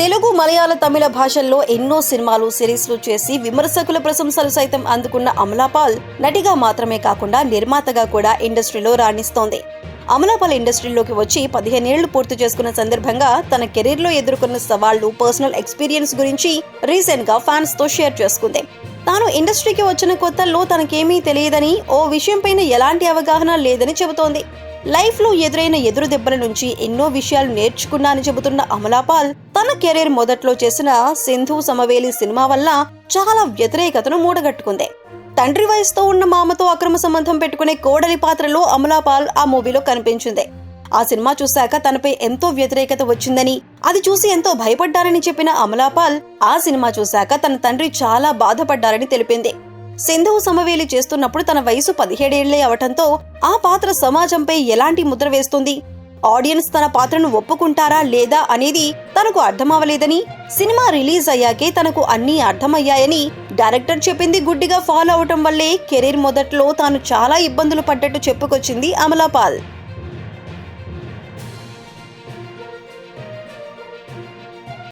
తెలుగు మలయాళ తమిళ భాషల్లో ఎన్నో సినిమాలు సిరీస్లు చేసి విమర్శకుల ప్రశంసలు సైతం అందుకున్న అమలాపాల్ నటిగా మాత్రమే కాకుండా నిర్మాతగా కూడా ఇండస్ట్రీలో రాణిస్తోంది. అమలాపాల్ ఇండస్ట్రీలోకి వచ్చి పదిహేనేళ్ళు పూర్తి చేసుకున్న సందర్భంగా తన కెరీర్లో ఎదుర్కొన్న సవాళ్ళు పర్సనల్ ఎక్స్పీరియన్స్ గురించి రీసెంట్గా ఫ్యాన్స్తో షేర్ చేసుకుంది. తాను ఇండస్ట్రీకి వచ్చిన కొత్తల్లో తనకేమీ తెలియదని ఓ విషయంపైన ఎలాంటి అవగాహన లేదని చెబుతోంది. లైఫ్లో ఎదురైన ఎదురు దెబ్బల నుంచి ఎన్నో విషయాలు నేర్చుకున్నానని చెబుతున్న అమలాపాల్ తన కెరీర్ మొదట్లో చేసిన సింధు సమవేలి సినిమా వల్ల చాలా వ్యతిరేకతను మూడగట్టుకుంది. తండ్రి వయసుతో ఉన్న మామతో అక్రమ సంబంధం పెట్టుకునే కోడలి పాత్రలో అమలాపాల్ ఆ మూవీలో కనిపించింది. ఆ సినిమా చూశాక తనపై ఎంతో వ్యతిరేకత వచ్చిందని అది చూసి ఎంతో భయపడ్డారని చెప్పిన అమలాపాల్ ఆ సినిమా చూశాక తన తండ్రి చాలా బాధపడ్డారని తెలిపింది. సింధువు సమవేలి చేస్తున్నప్పుడు తన వయసు పదిహేడేళ్ళే అవటంతో ఆ పాత్ర సమాజంపై ఎలాంటి ముద్ర వేస్తుంది? ఆడియన్స్ తన పాత్రను ఒప్పుకుంటారా లేదా అనేది తనకు అర్థమవలేదని సినిమా రిలీజ్ అయ్యాకే తనకు అన్నీ అర్థమయ్యాయని డైరెక్టర్ చెప్పింది గుడ్డిగా ఫాలో అవటం వల్లే కెరీర్ మొదట్లో తాను చాలా ఇబ్బందులు పడ్డట్టు చెప్పుకొచ్చింది అమలాపాల్